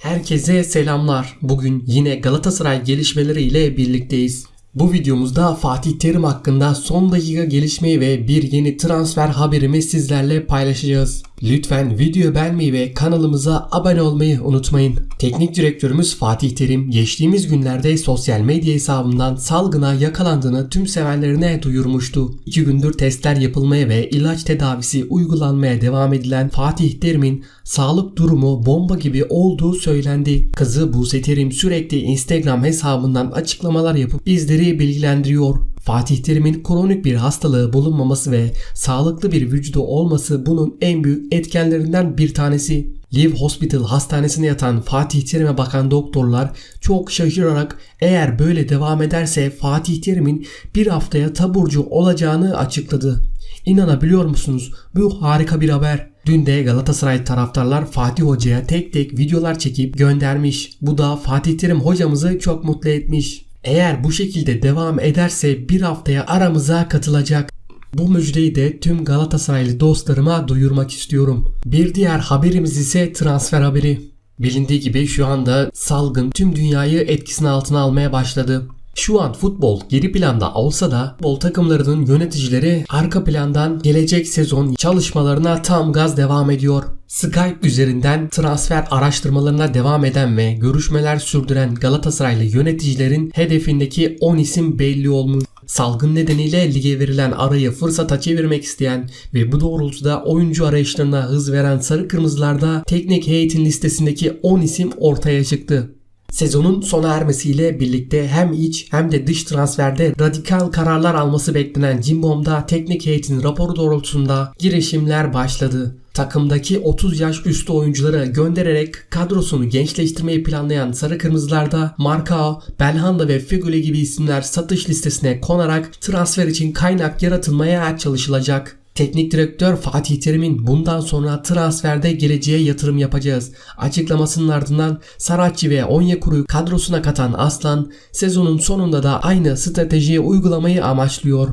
Herkese selamlar. Bugün yine Galatasaray gelişmeleriyle birlikteyiz. Bu videomuzda Fatih Terim hakkında son dakika gelişmeyi ve bir yeni transfer haberimi sizlerle paylaşacağız. Lütfen videoyu beğenmeyi ve kanalımıza abone olmayı unutmayın. Teknik direktörümüz Fatih Terim geçtiğimiz günlerde sosyal medya hesabından salgına yakalandığını tüm sevenlerine duyurmuştu. İki gündür testler yapılmaya ve ilaç tedavisi uygulanmaya devam edilen Fatih Terim'in sağlık durumu bomba gibi olduğu söylendi. Kızı Buse Terim sürekli Instagram hesabından açıklamalar yapıp bizleri bilgilendiriyor. Fatih Terim'in kronik bir hastalığı bulunmaması ve sağlıklı bir vücudu olması bunun en büyük etkenlerinden bir tanesi. Live Hospital hastanesine yatan Fatih Terim'e bakan doktorlar çok şaşırarak eğer böyle devam ederse Fatih Terim'in bir haftaya taburcu olacağını açıkladı. İnanabiliyor musunuz? Bu harika bir haber. Dün de Galatasaray taraftarlar Fatih Hoca'ya tek tek videolar çekip göndermiş. Bu da Fatih Terim hocamızı çok mutlu etmiş. Eğer bu şekilde devam ederse bir haftaya aramıza katılacak. Bu müjdeyi de tüm Galatasaraylı dostlarıma duyurmak istiyorum. Bir diğer haberimiz ise transfer haberi. Bilindiği gibi şu anda salgın tüm dünyayı etkisine altına almaya başladı. Şu an futbol geri planda olsa da futbol takımlarının yöneticileri arka plandan gelecek sezon çalışmalarına tam gaz devam ediyor. Skype üzerinden transfer araştırmalarına devam eden ve görüşmeler sürdüren Galatasaraylı yöneticilerin hedefindeki 10 isim belli olmuş. Salgın nedeniyle lige verilen arayı fırsata çevirmek isteyen ve bu doğrultuda oyuncu arayışlarına hız veren Sarı Kırmızılar'da teknik heyetin listesindeki 10 isim ortaya çıktı. Sezonun sona ermesiyle birlikte hem iç hem de dış transferde radikal kararlar alması beklenen Cimbom'da teknik heyetin raporu doğrultusunda girişimler başladı. Takımdaki 30 yaş üstü oyuncuları göndererek kadrosunu gençleştirmeyi planlayan Sarı Kırmızılar'da Marcao, Belhanda ve Feguli gibi isimler satış listesine konarak transfer için kaynak yaratılmaya çalışılacak. Teknik direktör Fatih Terim'in bundan sonra transferde geleceğe yatırım yapacağız. Açıklamasının ardından Saratçı ve Onyekuru'yu kadrosuna katan Aslan sezonun sonunda da aynı stratejiyi uygulamayı amaçlıyor.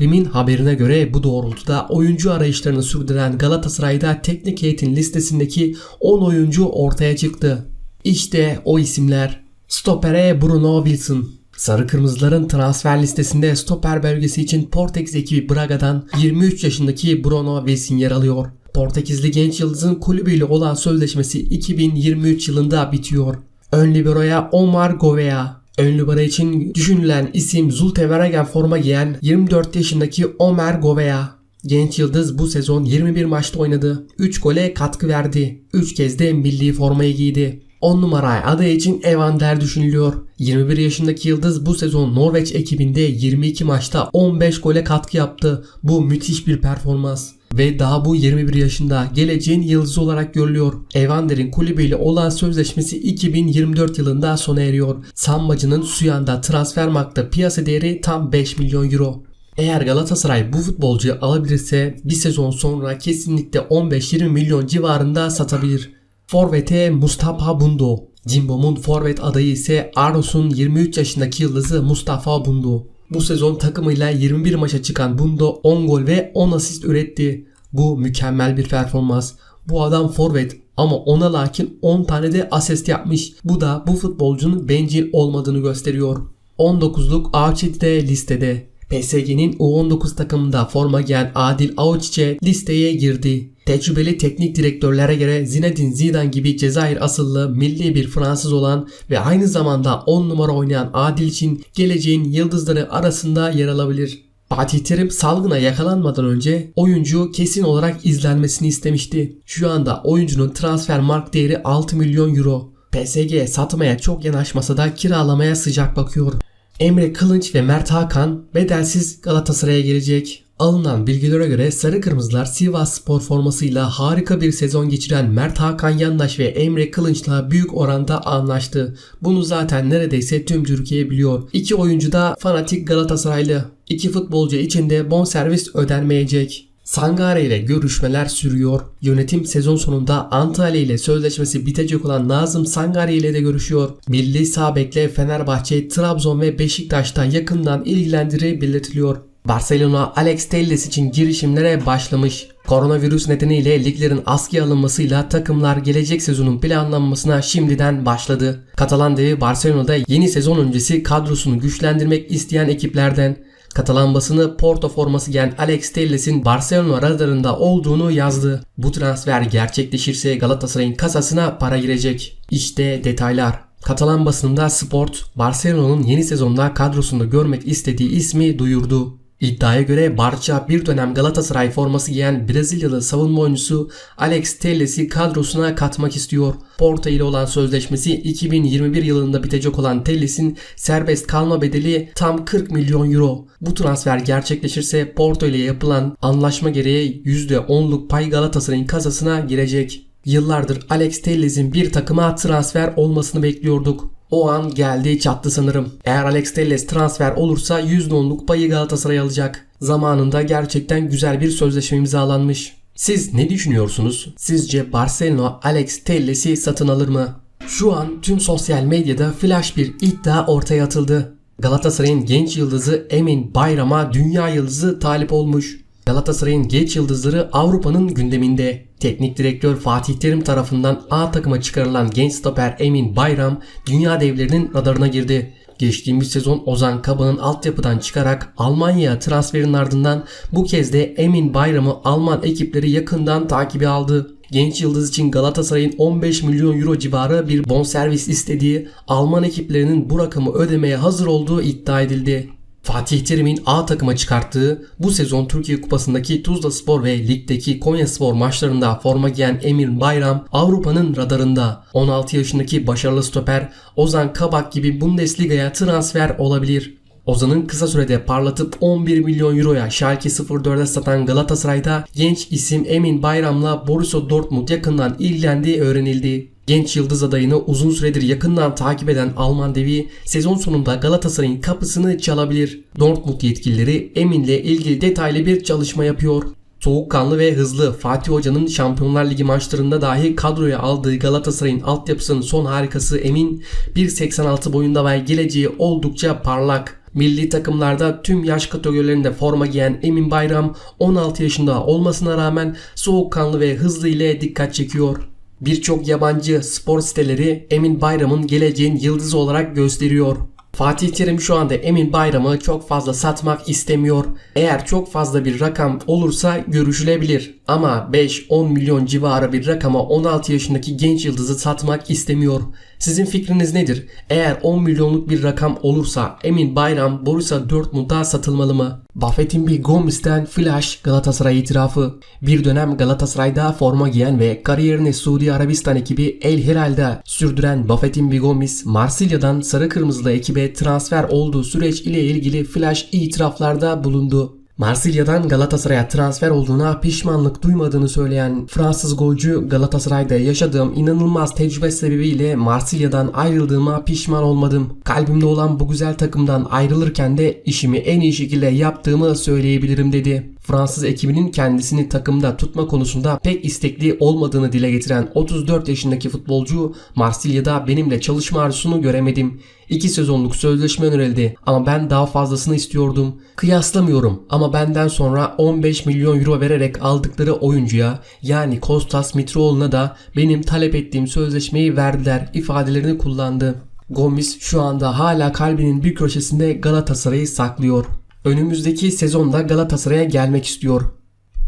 Rim'in haberine göre bu doğrultuda oyuncu arayışlarını sürdüren Galatasaray'da teknik heyetin listesindeki 10 oyuncu ortaya çıktı. İşte o isimler. Stopere Bruno Wilson, Sarı Kırmızıların transfer listesinde stoper bölgesi için Portekiz ekibi Braga'dan 23 yaşındaki Bruno Wilson yer alıyor. Portekizli genç yıldızın kulübüyle olan sözleşmesi 2023 yılında bitiyor. Ön liberoya Omar Govea, Ön libero için düşünülen isim Zulte Veregen forma giyen 24 yaşındaki Omer Govea. Genç yıldız bu sezon 21 maçta oynadı. 3 gole katkı verdi. 3 kez de milli formayı giydi. 10 numara aday için Evander düşünülüyor. 21 yaşındaki Yıldız bu sezon Norveç ekibinde 22 maçta 15 gole katkı yaptı. Bu müthiş bir performans. Ve daha bu 21 yaşında geleceğin yıldızı olarak görülüyor. Evander'in kulübüyle olan sözleşmesi 2024 yılında sona eriyor. Sambacı'nın Suyan'da transfermarkta piyasa değeri tam 5 milyon euro. Eğer Galatasaray bu futbolcuyu alabilirse bir sezon sonra kesinlikle 15-20 milyon civarında satabilir. Forvet'e Mustafa Bundo. Cimbom'un forvet adayı ise Aros'un 23 yaşındaki yıldızı Mustafa Bundo. Bu sezon takımıyla 21 maça çıkan Bundo 10 gol ve 10 asist üretti. Bu mükemmel bir performans. Bu adam forvet ama ona lakin 10 tane de asist yapmış. Bu da bu futbolcunun bencil olmadığını gösteriyor. 19'luk Avcit de listede. PSG'nin U19 takımında forma giyen Adil Avuçiç'e listeye girdi. Tecrübeli teknik direktörlere göre Zinedine Zidane gibi Cezayir asıllı milli bir Fransız olan ve aynı zamanda 10 numara oynayan Adil için geleceğin yıldızları arasında yer alabilir. Fatih Terim salgına yakalanmadan önce oyuncu kesin olarak izlenmesini istemişti. Şu anda oyuncunun transfer mark değeri 6 milyon euro. PSG satmaya çok yanaşmasa da kiralamaya sıcak bakıyor. Emre Kılınç ve Mert Hakan bedelsiz Galatasaray'a gelecek. Alınan bilgilere göre Sarı Kırmızılar Sivas Spor formasıyla harika bir sezon geçiren Mert Hakan Yandaş ve Emre Kılınç'la büyük oranda anlaştı. Bunu zaten neredeyse tüm Türkiye biliyor. İki oyuncu da fanatik Galatasaraylı. İki futbolcu için de bonservis ödenmeyecek. Sangare ile görüşmeler sürüyor. Yönetim sezon sonunda Antalya ile sözleşmesi bitecek olan Nazım Sangare ile de görüşüyor. Milli Sabek'le Fenerbahçe, Trabzon ve Beşiktaş'ta yakından ilgilendiği belirtiliyor. Barcelona Alex Telles için girişimlere başlamış. Koronavirüs nedeniyle liglerin askıya alınmasıyla takımlar gelecek sezonun planlanmasına şimdiden başladı. Katalan devi Barcelona'da yeni sezon öncesi kadrosunu güçlendirmek isteyen ekiplerden. Katalan basını Porto forması giyen Alex Telles'in Barcelona radarında olduğunu yazdı. Bu transfer gerçekleşirse Galatasaray'ın kasasına para girecek. İşte detaylar. Katalan basında Sport, Barcelona'nın yeni sezonda kadrosunda görmek istediği ismi duyurdu. İddiaya göre Barça bir dönem Galatasaray forması giyen Brezilyalı savunma oyuncusu Alex Telles'i kadrosuna katmak istiyor. Porto ile olan sözleşmesi 2021 yılında bitecek olan Telles'in serbest kalma bedeli tam 40 milyon euro. Bu transfer gerçekleşirse Porto ile yapılan anlaşma gereği %10'luk pay Galatasaray'ın kasasına girecek. Yıllardır Alex Telles'in bir takıma transfer olmasını bekliyorduk. O an geldi çattı sanırım. Eğer Alex Telles transfer olursa %10'luk payı Galatasaray alacak. Zamanında gerçekten güzel bir sözleşme imzalanmış. Siz ne düşünüyorsunuz? Sizce Barcelona Alex Telles'i satın alır mı? Şu an tüm sosyal medyada flash bir iddia ortaya atıldı. Galatasaray'ın genç yıldızı Emin Bayram'a dünya yıldızı talip olmuş. Galatasaray'ın genç yıldızları Avrupa'nın gündeminde. Teknik direktör Fatih Terim tarafından A takıma çıkarılan genç stoper Emin Bayram dünya devlerinin radarına girdi. Geçtiğimiz sezon Ozan Kabak'ın altyapıdan çıkarak Almanya'ya transferin ardından bu kez de Emin Bayram'ı Alman ekipleri yakından takibi aldı. Genç yıldız için Galatasaray'ın 15 milyon euro civarı bir bonservis istediği Alman ekiplerinin bu rakamı ödemeye hazır olduğu iddia edildi. Fatih Terim'in A takıma çıkarttığı bu sezon Türkiye Kupası'ndaki Tuzla Spor ve ligdeki Konya Spor maçlarında forma giyen Emir Bayram Avrupa'nın radarında. 16 yaşındaki başarılı stoper Ozan Kabak gibi Bundesliga'ya transfer olabilir. Ozan'ın kısa sürede parlatıp 11 milyon euroya Schalke 04'e satan Galatasaray'da genç isim Emin Bayram'la Borussia Dortmund yakından ilgilendiği öğrenildi. Genç yıldız adayını uzun süredir yakından takip eden Alman devi sezon sonunda Galatasaray'ın kapısını çalabilir. Dortmund yetkilileri Emin'le ilgili detaylı bir çalışma yapıyor. Soğukkanlı ve hızlı Fatih Hoca'nın Şampiyonlar Ligi maçlarında dahi kadroya aldığı Galatasaray'ın altyapısının son harikası Emin 1.86 boyunda ve geleceği oldukça parlak. Milli takımlarda tüm yaş kategorilerinde forma giyen Emin Bayram 16 yaşında olmasına rağmen soğukkanlı ve hızlı ile dikkat çekiyor. Birçok yabancı spor siteleri Emin Bayram'ın geleceğin yıldızı olarak gösteriyor. Fatih Terim şu anda Emin Bayram'ı çok fazla satmak istemiyor. Eğer çok fazla bir rakam olursa görüşülebilir. Ama 5-10 milyon civarı bir rakama 16 yaşındaki genç yıldızı satmak istemiyor. Sizin fikriniz nedir? Eğer 10 milyonluk bir rakam olursa Emin Bayram Borussia Dortmund'a satılmalı mı? Buffett'in bir Gomis'ten flash Galatasaray itirafı. Bir dönem Galatasaray'da forma giyen ve kariyerini Suudi Arabistan ekibi El Hilal'de sürdüren Buffett'in bir Gomis, Marsilya'dan sarı kırmızılı ekibe transfer olduğu süreç ile ilgili flash itiraflarda bulundu. Marsilya'dan Galatasaray'a transfer olduğuna pişmanlık duymadığını söyleyen Fransız golcü Galatasaray'da yaşadığım inanılmaz tecrübe sebebiyle Marsilya'dan ayrıldığıma pişman olmadım. Kalbimde olan bu güzel takımdan ayrılırken de işimi en iyi şekilde yaptığımı söyleyebilirim dedi. Fransız ekibinin kendisini takımda tutma konusunda pek istekli olmadığını dile getiren 34 yaşındaki futbolcu Marsilya'da benimle çalışma arzusunu göremedim. 2 sezonluk sözleşme önerildi ama ben daha fazlasını istiyordum. Kıyaslamıyorum ama benden sonra 15 milyon euro vererek aldıkları oyuncuya yani Kostas Mitroğlu'na da benim talep ettiğim sözleşmeyi verdiler ifadelerini kullandı. Gomis şu anda hala kalbinin bir köşesinde Galatasaray'ı saklıyor. Önümüzdeki sezonda Galatasaray'a gelmek istiyor.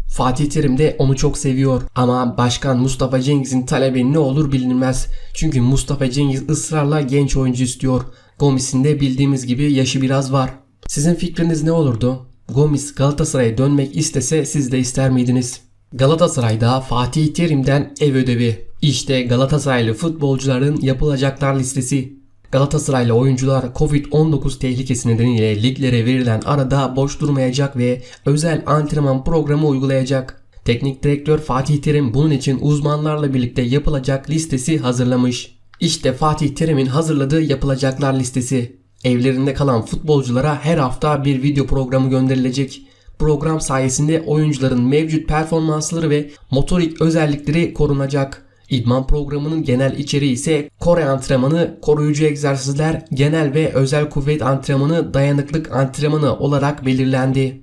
Fatih Terim de onu çok seviyor ama Başkan Mustafa Cengiz'in talebi ne olur bilinmez. Çünkü Mustafa Cengiz ısrarla genç oyuncu istiyor. Gomis'in de bildiğimiz gibi yaşı biraz var. Sizin fikriniz ne olurdu? Gomis Galatasaray'a dönmek istese siz de ister miydiniz? Galatasaray'da Fatih Terim'den ev ödevi. İşte Galatasaraylı futbolcuların yapılacaklar listesi. Galatasaraylı oyuncular Covid-19 tehlikesi nedeniyle liglere verilen arada boş durmayacak ve özel antrenman programı uygulayacak. Teknik direktör Fatih Terim bunun için uzmanlarla birlikte yapılacak listesi hazırlamış. İşte Fatih Terim'in hazırladığı yapılacaklar listesi. Evlerinde kalan futbolculara her hafta bir video programı gönderilecek. Program sayesinde oyuncuların mevcut performansları ve motorik özellikleri korunacak. İdman programının genel içeriği ise Kore antrenmanı, koruyucu egzersizler, genel ve özel kuvvet antrenmanı, dayanıklık antrenmanı olarak belirlendi.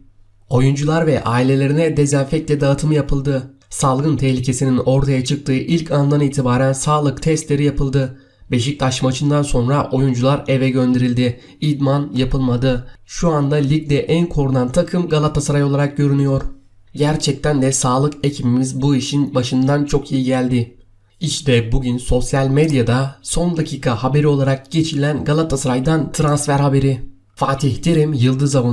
Oyuncular ve ailelerine dezenfekte dağıtımı yapıldı. Salgın tehlikesinin ortaya çıktığı ilk andan itibaren sağlık testleri yapıldı. Beşiktaş maçından sonra oyuncular eve gönderildi. İdman yapılmadı. Şu anda ligde en korunan takım Galatasaray olarak görünüyor. Gerçekten de sağlık ekibimiz bu işin başından çok iyi geldi. İşte bugün sosyal medyada son dakika haberi olarak geçilen Galatasaray'dan transfer haberi. Fatih Terim Yıldız Avun